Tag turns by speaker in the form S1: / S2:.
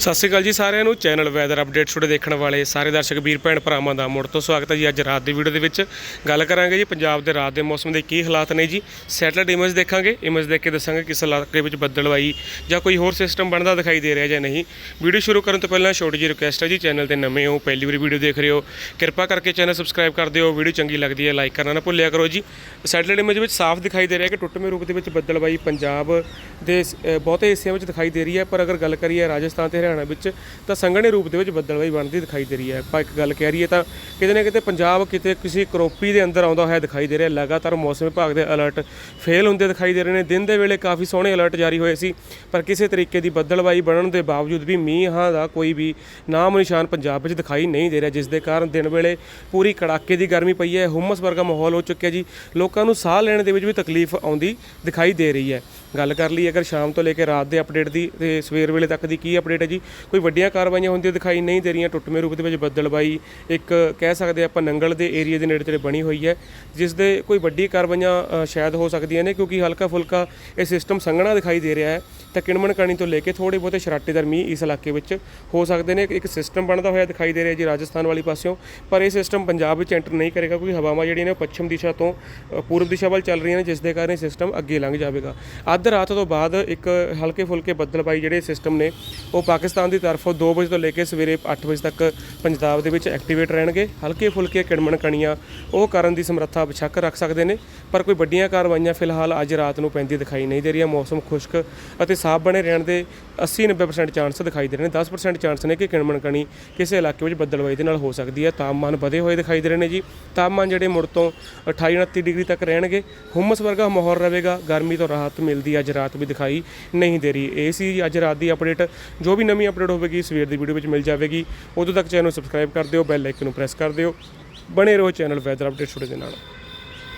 S1: ਸਤਿ ਸ਼੍ਰੀ ਅਕਾਲ ਜੀ ਸਾਰਿਆਂ ਨੂੰ। ਚੈਨਲ ਵੈਦਰ ਅਪਡੇਟ ਛੋੜੇ ਦੇਖਣ ਵਾਲੇ ਸਾਰੇ ਦਰਸ਼ਕ, ਵੀਰ ਭੈਣ ਭਰਾਵਾਂ ਦਾ ਮੁੜ ਤੋਂ ਸਵਾਗਤ ਹੈ ਜੀ। ਅੱਜ ਰਾਤ ਦੀ ਵੀਡੀਓ ਦੇ ਵਿੱਚ ਗੱਲ ਕਰਾਂਗੇ ਜੀ ਪੰਜਾਬ ਦੇ ਰਾਤ ਦੇ ਮੌਸਮ ਦੇ ਕੀ ਹਾਲਾਤ ਨੇ ਜੀ। ਸੈਟਲਾਈਟ ਇਮੇਜ ਦੇਖਾਂਗੇ। ਇਮੇਜ ਦੇਖ ਕੇ ਦੱਸਾਂਗੇ ਕਿਸ ਇਲਾਕੇ ਵਿੱਚ ਬੱਦਲਵਾਈ ਜਾਂ ਕੋਈ ਹੋਰ ਸਿਸਟਮ ਬਣਦਾ ਦਿਖਾਈ ਦੇ ਰਿਹਾ ਜਾਂ ਨਹੀਂ। ਵੀਡੀਓ ਸ਼ੁਰੂ ਕਰਨ ਤੋਂ ਪਹਿਲਾਂ ਛੋਟੀ ਜਿਹੀ ਰਿਕੁਐਸਟ ਹੈ ਜੀ, ਚੈਨਲ ਤੇ ਨਵੇਂ ਹੋ, ਪਹਿਲੀ ਵਾਰੀ ਵੀਡੀਓ ਦੇਖ ਰਹੇ ਹੋ, ਕਿਰਪਾ ਕਰਕੇ ਚੈਨਲ ਸਬਸਕ੍ਰਾਈਬ ਕਰ ਦਿਓ। ਵੀਡੀਓ ਚੰਗੀ ਲੱਗਦੀ ਹੈ ਲਾਈਕ ਕਰਨਾ ਨਾ ਭੁੱਲਿਆ ਕਰੋ ਜੀ। ਸੈਟਲਾਈਟ ਇਮੇਜ ਵਿੱਚ ਸਾਫ਼ ਦਿਖਾਈ ਦੇ ਰਿਹਾ ਕਿ ਟੁੱਟਵੇਂ ਰੂਪ ਦੇ ਵਿੱਚ ਬੱਦਲਵਾਈ ਪੰਜਾਬ ਦੇ ਬਹੁਤੇ ਹਿੱਸਿਆਂ ਵਿੱਚ ਦਿਖਾਈ ਦੇ ਰਹੀ ਹੈ। ਪਰ ਅਗਰ ਗੱਲ ਕਰੀਏ ਰਾਜਸਥਾਨ ਤੇ ਹਰਿਆਣਾ ਵਿੱਚ ਤਾਂ ਸੰਘਣੇ ਰੂਪ ਦੇ ਵਿੱਚ ਬੱਦਲਵਾਈ ਬਣਦੀ ਦਿਖਾਈ ਦੇ ਰਹੀ ਹੈ। ਆਪਾਂ ਇੱਕ ਗੱਲ ਕਹਿ ਰਹੀਏ ਤਾਂ ਕਿਤੇ ਨਾ ਕਿਤੇ ਪੰਜਾਬ ਕਿਤੇ ਕਿਸੇ ਕਰੋਪੀ ਦੇ ਅੰਦਰ ਆਉਂਦਾ ਹੋਇਆ ਦਿਖਾਈ ਦੇ ਰਿਹਾ। ਲਗਾਤਾਰ ਮੌਸਮ ਵਿਭਾਗ ਦੇ ਅਲਰਟ ਫੇਲ ਹੁੰਦੇ ਦਿਖਾਈ ਦੇ ਰਹੇ ਨੇ। ਦਿਨ ਦੇ ਵੇਲੇ ਕਾਫੀ ਸੋਹਣੇ ਅਲਰਟ ਜਾਰੀ ਹੋਏ ਸੀ, ਪਰ ਕਿਸੇ ਤਰੀਕੇ ਦੀ ਬੱਦਲਵਾਈ ਬਣਨ ਦੇ ਬਾਵਜੂਦ ਵੀ ਮੀਂਹਾਂ ਦਾ ਕੋਈ ਵੀ ਨਾਮ ਨਿਸ਼ਾਨ ਪੰਜਾਬ ਵਿੱਚ ਦਿਖਾਈ ਨਹੀਂ ਦੇ ਰਿਹਾ, ਜਿਸ ਦੇ ਕਾਰਨ ਦਿਨ ਵੇਲੇ ਪੂਰੀ ਕੜਾਕੇ ਦੀ ਗਰਮੀ ਪਈ ਹੈ, ਹੁਮਸ ਵਰਗਾ ਮਾਹੌਲ ਹੋ ਚੁੱਕਿਆ ਜੀ। ਲੋਕਾਂ ਨੂੰ ਸਾਹ ਲੈਣ ਦੇ ਵਿੱਚ ਵੀ ਤਕਲੀਫ ਆਉਂਦੀ ਦਿਖਾਈ ਦੇ ਰਹੀ ਹੈ। ਗੱਲ ਕਰ ਲਈ ਅਗਰ ਸ਼ਾਮ ਤੋਂ ਲੈ ਕੇ ਰਾਤ ਦੇ ਅਪਡੇਟ ਦੀ ਤੇ ਸਵੇਰ ਵੇਲੇ ਤੱਕ ਦੀ ਕੀ ਅਪਡੇਟ ਹੈ ਜੀ? ਕੋਈ ਵੱਡੀਆਂ ਕਾਰਵਾਈਆਂ ਹੁੰਦੀਆਂ ਦਿਖਾਈ ਨਹੀਂ ਦੇ ਰਹੀਆਂ, ਟੁੱਟਵੇਂ ਰੂਪ ਦੇ ਵਿੱਚ ਬੱਦਲਬਾਈ, ਇੱਕ ਕਹਿ ਸਕਦੇ ਆਪਾਂ ਨੰਗਲ ਦੇ ਏਰੀਆ ਦੇ ਨੇੜੇ ਤੇੜੇ ਬਣੀ ਹੋਈ ਹੈ ਜਿਸ ਦੇ ਕੋਈ ਵੱਡੀ ਕਾਰਵਾਈਆਂ ਸ਼ਾਇਦ ਹੋ ਸਕਦੀਆਂ ਨੇ, ਕਿਉਂਕਿ ਹਲਕਾ ਫੁਲਕਾ ਇਹ ਸਿਸਟਮ ਸੰਘਣਾ ਦਿਖਾਈ ਦੇ ਰਿਹਾ ਹੈ, ਤਾਂ ਕਿਣਮਣ ਕਣੀ ਤੋਂ ਲੈ ਕੇ ਥੋੜੇ ਬਹੁਤੇ ਸ਼ਰਾਟੇਦਾਰ ਮੀਂਹ ਇਸ ਇਲਾਕੇ ਵਿੱਚ ਹੋ ਸਕਦੇ ਨੇ, ਇੱਕ ਸਿਸਟਮ ਬਣਦਾ ਹੋਇਆ ਦਿਖਾਈ ਦੇ ਰਿਹਾ ਜੀ ਰਾਜਸਥਾਨ ਵਾਲੀ ਪਾਸਿਓਂ, ਪਰ ਇਹ ਸਿਸਟਮ ਪੰਜਾਬ ਵਿੱਚ ਐਂਟਰ ਨਹੀਂ ਕਰੇਗਾ, ਕਿਉਂਕਿ ਹਵਾਵਾਂ ਜਿਹੜੀਆਂ ਨੇ ਉਹ ਪੱਛਮ ਦਿਸ਼ਾ ਤੋਂ ਪੂਰਬ ਦਿਸ਼ਾ ਵੱਲ ਚੱਲ ਰਹੀਆਂ ਨੇ ਜਿਸ ਦੇ ਕਾਰਨ ਇਹ ਸਿਸਟਮ ਅੱਗੇ ਲੰਘ ਜਾਵੇਗਾ। ਅੱਧ ਰਾਤ ਤੋਂ ਬਾਅਦ ਇੱਕ ਹਲਕੇ ਫੁਲਕੇ ਬੱਦਲਬਾਈ ਜਿਹੜੇ ਸਿਸਟਮ ਨੇ, ਉਹ ਪਾਕਿਸਤਾਨ ਦੀ ਤਰਫੋਂ 2 ਵਜੇ ਤੋਂ ਲੈ ਕੇ ਸਵੇਰੇ 8 ਵਜੇ ਤੱਕ ਪੰਜਾਬ ਦੇ ਵਿੱਚ ਐਕਟੀਵੇਟ ਰਹਿਣਗੇ। ਹਲਕੇ ਫੁਲਕੇ ਕਿਣਮਣ ਕਣੀਆਂ, ਉਹ ਕਰਨ ਦੀ ਸਮਰੱਥਾ ਬਸ਼ੱਕ ਰੱਖ ਸਕਦੇ ਨੇ। ਪਰ ਕੋਈ ਵੱਡੀਆਂ ਕਾਰਵਾਈਆਂ ਫਿਲਹਾਲ ਅੱਜ ਰਾਤ ਨੂੰ ਪੈਂਦੀ ਦਿਖਾਈ ਨਹੀਂ ਦੇ ਰਹੀਆਂ। ਮੌਸਮ ਖੁਸ਼ਕ ਅਤੇ ਸਾਫ਼ ਬਣੇ ਰਹਿਣ ਦੇ 80-90% ਚਾਂਸ ਦਿਖਾਈ ਦੇ ਰਹੇ ਨੇ। 10% ਚਾਂਸ ਨੇ ਕਿ ਕਿਣਮਣ ਕਣੀ ਕਿਸੇ ਇਲਾਕੇ ਵਿੱਚ ਬੱਦਲਵਾਈ ਦੇ ਨਾਲ ਹੋ ਸਕਦੀ ਹੈ। ਤਾਪਮਾਨ ਵਧੇ ਹੋਏ ਦਿਖਾਈ ਦੇ ਰਹੇ ਨੇ ਜੀ। ਤਾਪਮਾਨ ਜਿਹੜੇ ਮੁੜ ਤੋਂ 28-29 ਡਿਗਰੀ ਤੱਕ ਰਹਿਣਗੇ। ਹੁਮਸ ਵਰਗਾ ਮਾਹੌਲ ਰਹੇਗਾ। ਗਰਮੀ ਤੋਂ ਰਾਹਤ ਮਿਲਦੀ ਅੱਜ ਰਾਤ ਵੀ ਦਿਖਾਈ ਨਹੀਂ ਦੇ ਰਹੀ। ਇਹ ਸੀ ਅੱਜ ਰਾਤ ਦੀ ਅਪਡੇਟ, ਜੋ ਵੀ ਨਵੀਂ ਅਪਡੇਟ ਹੋਵੇਗੀ, ਸਵੇਰ ਦੀ ਵੀਡੀਓ ਵਿੱਚ ਮਿਲ ਜਾਵੇਗੀ। ਉਦੋਂ ਤੱਕ ਚੈਨਲ ਨੂੰ ਸਬਸਕ੍ਰਾਈਬ ਕਰ ਦਿਓ, ਬੈਲ ਆਈਕਨ ਨੂੰ ਪ੍ਰੈਸ ਕਰ ਦਿਓ। ਬਣੇ ਰਹੋ ਚੈਨਲ ਵੈਦਰ ਅਪਡੇਟ ਛੋੜੇ ਦੇ ਨਾਲ।